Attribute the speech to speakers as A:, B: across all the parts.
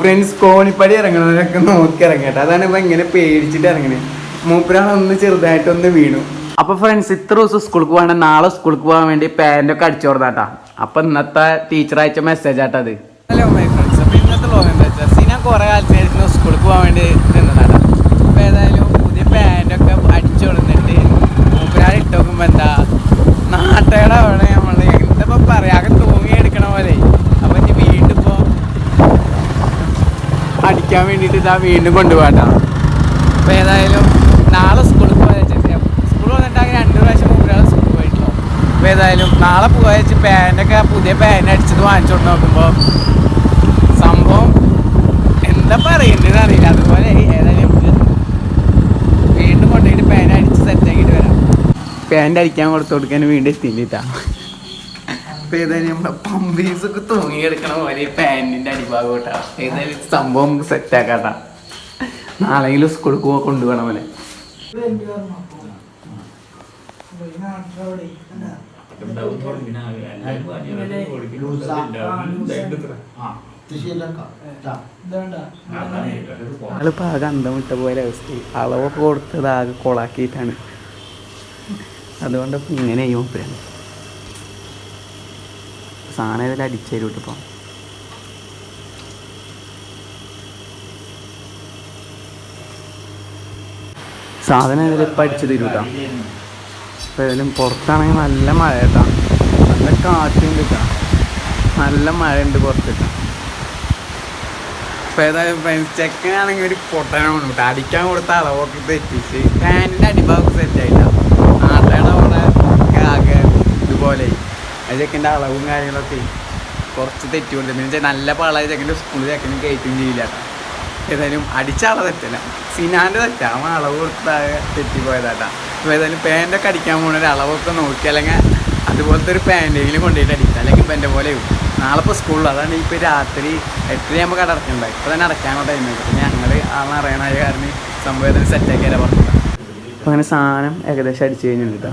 A: Friends കോണിപ്പടി ഇറങ്ങണവരൊക്കെ നോക്കി ഇറങ്ങട്ടെ. അതാണ് ഇപ്പൊ ഇങ്ങനെ പേടിച്ചിട്ട് ഇറങ്ങണേ. മൂപ്പരാളൊന്ന് ചെറുതായിട്ടൊന്ന് വീണു. അപ്പൊ ഫ്രണ്ട്സ് ഇത്ര ദിവസം സ്കൂൾക്ക് പോകാണ്ട് നാളെ സ്കൂൾക്ക് പോകാൻ വേണ്ടി പാന്റൊക്കെ അടിച്ചു കൊടുത്താട്ടാ. അപ്പൊ ഇന്നത്തെ ടീച്ചർ അയച്ച മെസ്സേജ് ആട്ടത് ഹലോ മൈ ഫ്രണ്ട്സ് അപ്പൊ ഇന്നത്തെ ലോകം എന്താ വെച്ചാൽ സീന കുറെ കാലത്തായിരുന്നു സ്കൂൾക്ക് പോകാൻ വേണ്ടി നിന്നതാട്ടാ അപ്പൊ ഏതായാലും പുതിയ പാന്റൊക്കെ അടിച്ചു കൊടുത്തിട്ട് മൂപ്പരാൾ ഇട്ട് നോക്കുമ്പോ എന്താ നാട്ടുകാരുടെ അവിടെ നമ്മൾ എന്താ പറയാകെ തൂങ്ങി എടുക്കണ പോലെ അപ്പൊ ഇനി വീണ്ടും ഇപ്പൊ അടിക്കാൻ വേണ്ടിയിട്ട് ഇതാ വീണ്ടും കൊണ്ടുപോകാട്ടാ. അപ്പൊ ഏതായാലും നാളെ സ്കൂളിൽ പോയാൽ സ്കൂളിൽ അങ്ങനെ രണ്ട് പ്രാവശ്യം മൂപ്പരാൾ സ്കൂളിൽ പോയിട്ടുള്ളൂ. അപ്പൊ ഏതായാലും നാളെ പോയാൽ വെച്ച് പാന്റൊക്കെ പുതിയ പാന്റ് അടിച്ചത് വാങ്ങിച്ചു കൊണ്ട് നോക്കുമ്പോൾ സംഭവം എന്താ പറയേണ്ടതെന്ന് അറിയില്ല. അതുപോലെ ഏതായാലും വീണ്ടും കൊണ്ടുപോയിട്ട് പാൻ അടിച്ച് സെറ്റാക്കിയിട്ട് വരാം. പാന്റ് അടിക്കാൻ കൊടുത്തു കൊടുക്കാൻ വീണ്ടും എത്തിയിട്ടാ അപ്പൊ ഏതായാലും നമ്മളെ പമ്പീസൊക്കെ തൂങ്ങി കിടക്കണ പോലെ ഈ പാന്റിന്റെ അടിഭാഗം കേട്ടാ. ഏതായാലും സംഭവം സെറ്റാക്കാട്ടാ നാളെങ്കിലും സ്കൂളിൽ കൊണ്ടുപോകണം പോലെ ആളിപ്പോ ആകെ അന്തം വിട്ട പോലെ അവസ്ഥ. അളവൊക്കെ കൊടുത്തത് ആകെ കൊളാക്കിയിട്ടാണ്. അതുകൊണ്ട് ഇങ്ങനെയും ഇങ്ങനെ മൂപ്പരാണ് സാധനം ഇതിൽ അടിച്ചേരും ഇപ്പം. സാധനം ഇതിൽ ഇപ്പം അടിച്ചു തരും കേട്ടോ. ഇപ്പം ഏതായാലും പുറത്താണെങ്കിൽ നല്ല മഴ കേട്ടോ. നല്ല കാറ്റുണ്ട് കേട്ടോ. നല്ല മഴ ഉണ്ട് പുറത്തിട്ടാ ഇപ്പം ഏതായാലും ചെക്കനാണെങ്കിൽ ഒരു പൊട്ടനാണ് കേട്ടോ. അടിക്കാൻ കൊടുത്ത അളവൊക്കെ തെറ്റിച്ച്. ഫാനിന്റെ അടിഭാഗം സെറ്റ് ചെക്കന്റെ അളവും കാര്യങ്ങളൊക്കെ കുറച്ച് തെറ്റുകൊണ്ട് എന്ന് വെച്ചാൽ നല്ല പാളായ ചെക്കന്റെ സ്കൂളിൽ ചെക്കനും കയറ്റും ചെയ്യില്ല. ഏതായാലും അടിച്ച അളവ് തെറ്റല്ല. സിനാന്റെ തെറ്റാ. അവൻ അളവ് കൊടുത്താകെ തെറ്റിപ്പോയതാട്ടാ. അപ്പോൾ ഏതായാലും പാന്റൊക്കെ അടിക്കാൻ പോകുന്ന ഒരു അളവൊക്കെ നോക്കി അല്ലെങ്കിൽ അതുപോലത്തെ ഒരു പാന്റെങ്കിലും കൊണ്ടുപോയിട്ട് അടിക്കുക അല്ലെങ്കിൽ ഇപ്പം എന്റെ പോലെ നാളെ ഇപ്പോൾ സ്കൂളിൽ അതാണ് ഇപ്പോൾ രാത്രി എട്ടരയാകുമ്പോൾ കട അടക്കണ്ടായി. ഇപ്പോൾ തന്നെ അടയ്ക്കാനുള്ള ടൈം പിന്നെ ഞങ്ങൾ ആളറിയണായ കാരണം സെറ്റാക്കി സെറ്റാക്കിയാലേ പറഞ്ഞു അങ്ങനെ സാധനം ഏകദേശം അടിച്ചു കഴിഞ്ഞിട്ടുണ്ട് കേട്ടോ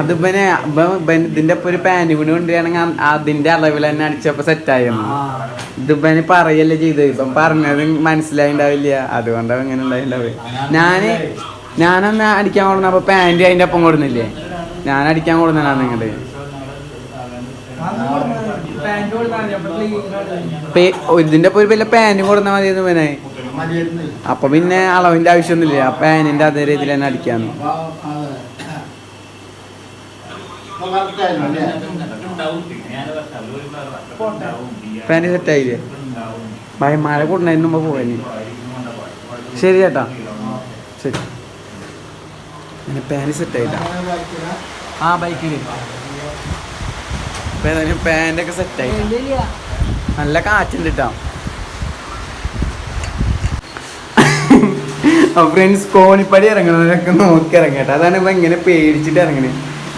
A: അത് പിന്നെ ഇതിന്റെ ഒപ്പം ഒരു പാന്റ് കൂടി കൊണ്ടുവരികയാണെങ്കിൽ അതിന്റെ അളവിൽ തന്നെ അടിച്ചപ്പോ സെറ്റായിരുന്നു ഇത് പിന്നെ പറയല്ലേ ചെയ്ത് ഇപ്പം പറഞ്ഞത് മനസ്സിലായിണ്ടാവില്ല. അതുകൊണ്ടാണ് ഇങ്ങനെ ഉണ്ടായിണ്ടാവുക ഞാൻ ഞാനന്ന് അടിക്കാൻ കൊടുന്നപ്പോ പാന്റ് അതിന്റെ ഒപ്പം കൊടുന്നില്ലേ? ഞാൻ അടിക്കാൻ കൊടുന്നാണ് നിങ്ങൾ. ഇതിന്റെ ഒപ്പം ഒരു വലിയ പാന്റും കൊടുത്താൽ മതിയെന്ന് പിന്നെ അപ്പൊ പിന്നെ അളവിന്റെ ആവശ്യമൊന്നുമില്ല. ആ പാനിന്റെ അതേ രീതിയിൽ തന്നെ അടിക്കാന്ന്. പാന്റ് സെറ്റായില്ലേ? ഭയ മഴ കൂടുന്നതിന് മുമ്പ് പോവാനി ശരി ചേട്ടാ. ശരി. അങ്ങനെ പാന്റ് സെറ്റായില്ല ആ ബൈക്കിൽ ഇപ്പൊ ഏതായാലും പാന്റൊക്കെ സെറ്റായി നല്ല കാറ്റുണ്ട് കേട്ടോ ഫ്രണ്ട്സ് കോണിപ്പടി ഇറങ്ങണവരൊക്കെ നോക്കി ഇറങ്ങട്ടെ അതാണ് ഇപ്പൊ ഇങ്ങനെ പേടിച്ചിട്ട് ഇറങ്ങണേ.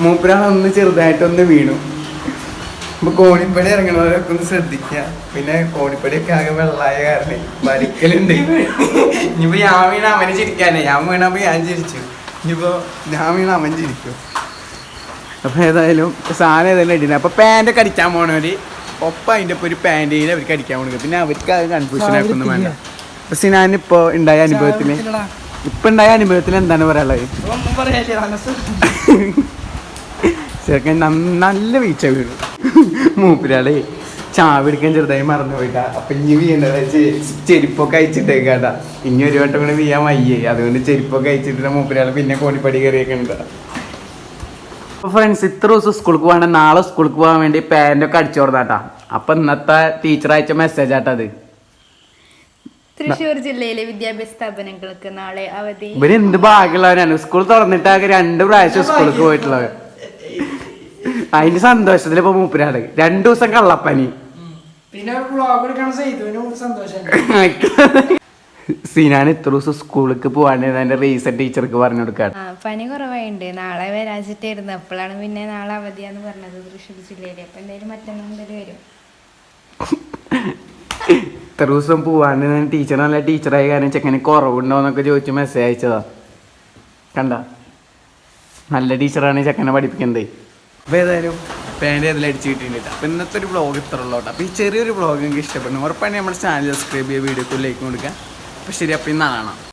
A: മൂപ്പരാളൊന്ന് ചെറുതായിട്ടൊന്ന് വീണു. അപ്പൊ കോണിപ്പടി ഇറങ്ങണവരൊക്കെ ഒന്ന് ശ്രദ്ധിക്കുക പിന്നെ കോണിപ്പടിയൊക്കെ ആകെ വെള്ളമായ കാരണം വലിക്കലുണ്ട്. ഇനിയിപ്പോ ഞാൻ വീണ അവന് ചിരിക്കാനേ. ഞാൻ വീണപ്പോ ഞാൻ ചിരിച്ചു. ഇനിയിപ്പോ ഞാൻ വീണ അവൻ ചിരിക്കും. അപ്പൊ ഏതായാലും സാധനം ഏതായാലും ഇടില്ല അപ്പൊ പാന്റൊക്കെ അടിക്കാൻ പോണവര് ഒപ്പം അതിന്റെ ഒപ്പം ഒരു പാന്റേയിൽ അവർക്ക് അടിക്കാൻ പോണത് പിന്നെ അവർക്ക് അത് കൺഫ്യൂഷൻ ആക്കൊന്നും വേണ്ട. അപ്പൊ സിനാൻ ഇപ്പൊ ഉണ്ടായ അനുഭവത്തിൽ ഇപ്പൊ ഉണ്ടായ അനുഭവത്തിൽ എന്താണ് പറയാനുള്ളത്? ചെറുക്കൻ നല്ല വീഴ്ച വീഴും മൂപ്പിരാളേ ചാവിടിക്കാൻ ചെറുതായി മറന്നു പോയിട്ടാ അപ്പൊ ഇനി വീണ്ടത് ചെരുപ്പൊക്കെ അയച്ചിട്ടേക്കാട്ടാ ഇനി ഒരു വട്ടം കൂടെ വീയാൻ വയ്യേ. അതുകൊണ്ട് ചെരുപ്പൊക്കെ അയച്ചിട്ട് മൂപ്പിരാൾ പിന്നെ കോണിപ്പടി കയറിയൊക്കെ അപ്പൊ ഫ്രണ്ട്സ് ഇത്ര ദിവസം സ്കൂൾക്ക് പോകാണ്ട് നാളെ സ്കൂൾക്ക് പോകാൻ വേണ്ടി പാന്റൊക്കെ അടിച്ചു കൊടുത്താട്ടാ. അപ്പൊ ഇന്നത്തെ ടീച്ചർ അയച്ച മെസ്സേജ് ആട്ടത്
B: തൃശ്ശൂർ ജില്ലയിലെ വിദ്യാഭ്യാസ സ്ഥാപനങ്ങൾക്ക് നാളെ അവധി.
A: ഇവർ എന്ത് ഭാഗ്യമുള്ളവരാണ്. സ്കൂൾ തുറന്നിട്ടാകെ രണ്ട് പ്രാവശ്യം സ്കൂൾക്ക് പോയിട്ടുള്ളത്. അതിന്റെ സന്തോഷത്തിൽ ഇപ്പൊ മൂപ്പരാണ്. രണ്ടു ദിവസം കള്ളപ്പനി.
C: പിന്നെ വ്ളോഗ് എടുക്കണ സൈതുവിന് സന്തോഷം.
A: സിനാൻ ഇത്ര ദിവസം സ്കൂളിലേക്ക് പോകാണ്ട് എന്റെ റീസെറ്റ് ടീച്ചർക്ക് പറഞ്ഞു കൊടുക്കാൻ
B: ആ പനി കുറവായിണ്ട്. നാളെ വരാച്ചിട്ടായിരുന്നു. അപ്പോഴാണ് പിന്നെ നാളെ അവധിയാന്ന് പറഞ്ഞത് തൃശ്ശൂർ ജില്ലയിൽ അപ്പൊ എന്തായാലും മറ്റന്നാൾ മുതൽ വരും.
A: ഇത്ര ദിവസം പോവാണ്ട് ഞാൻ ടീച്ചർ നല്ല ടീച്ചറായ കാരണം ചെക്കന് കുറവുണ്ടോ എന്നൊക്കെ ചോദിച്ച് മെസ്സേജ് അയച്ചതാ. കണ്ട? നല്ല ടീച്ചറാണ് ചെക്കനെ പഠിപ്പിക്കുന്നത് അപ്പോൾ ഏതായാലും പാന്റ് അതിൽ അടിച്ച് കിട്ടിയിട്ടില്ല ഇന്നത്തെ ഒരു വ്ളോഗ് ഇത്ര ഉള്ളോട്ടോ അപ്പോൾ ഈ ചെറിയൊരു വ്ളോഗ് എനിക്ക് ഇഷ്ടപ്പെടുന്നു. ഉറപ്പാണ് നമ്മുടെ ചാനൽ സബ്സ്ക്രൈബ് ചെയ്യുക വീഡിയോക്ക് ലൈക്ക് കൊടുക്കുക. അപ്പോൾ ശരി അപ്പോൾ ഇന്നാണ് കാണാം